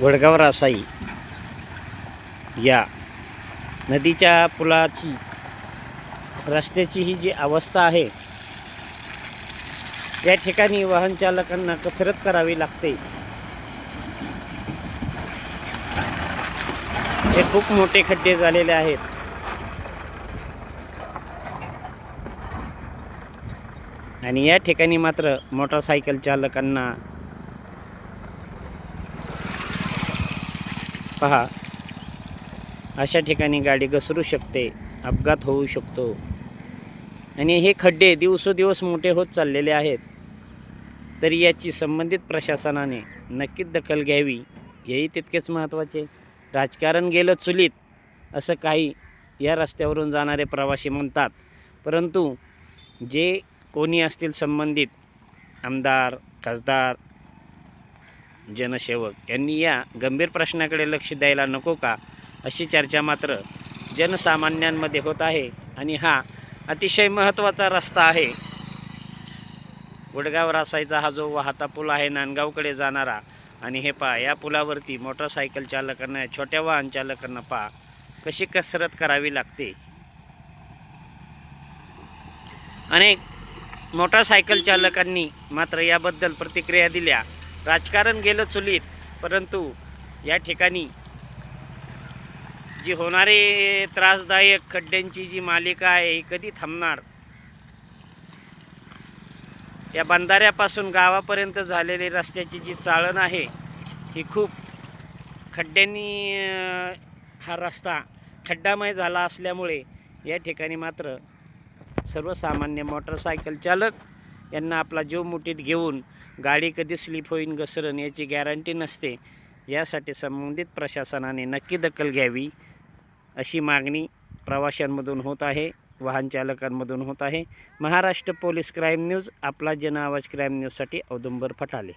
वडगाव रासाई या नदीच्या पुलाची रस्त्याची ही जी अवस्था आहे या ठिकाणी वाहन चालकांना कसरत करावी लागते. हे खूप मोठे खड्डे झालेले आहेत. आणि या ठिकाणी मात्र मोटरसायकल चालकांना पहा. अशा ठिकाणी गाडी घसरू शकते अपघात होऊ शकतो. आणि हे खड्डे दिवसोदिवस मोठे होत चाललेले आहेत. तरी याची संबंधित प्रशासनाने नक्कीच दखल घ्यावी हेही तितकेच महत्त्वाचे. राजकारण गेलं चुलीत असं काही या रस्त्यावरून जाणारे प्रवासी म्हणतात. परंतु जे कोणी असतील संबंधित आमदार खासदार जनसेवक यांनी या गंभीर प्रश्नाकडे लक्ष द्यायला नको का? अशी चर्चा मात्र जनसामान्यांमध्ये होत आहे आणि हा अतिशय महत्त्वाचा रस्ता आहे. गुडगाव रासायचा हा जो वाहता पूल आहे नांदगावकडे जाणारा आणि हे पहा या पुलावरती मोटरसायकल चालकांना छोट्या वाहन चालकांना पहा कशी कसरत करावी लागते? अनेक मोटरसायकल चालकांनी मात्र याबद्दल प्रतिक्रिया दिल्या. राजकारण गेलं चुलीत परंतु या ठिकाणी जी होणारे त्रासदायक खड्ड्यांची जी मालिका आहे ही कधी थांबणार? या बंधाऱ्यापासून गावापर्यंत झालेली रस्त्याची जी चाळण आहे ही खूप खड्ड्यांनी हा रस्ता खड्डामय झाला असल्यामुळे या ठिकाणी मात्र सर्वसामान्य मोटरसायकल चालक यांना आपला जीव मुठीत घेऊन गाडी कधी स्लिप होईन घसरण याची गॅरंटी नसते. यासाठी संबंधित प्रशासनाने नक्की दखल घ्यावी अशी मागणी प्रवाशांमधून होत आहे वाहन चालकांमधून होत आहे. महाराष्ट्र पोलीस क्राईम न्यूज आपला जन आवाज क्राईम न्यूजसाठी औदुंबर फटाले.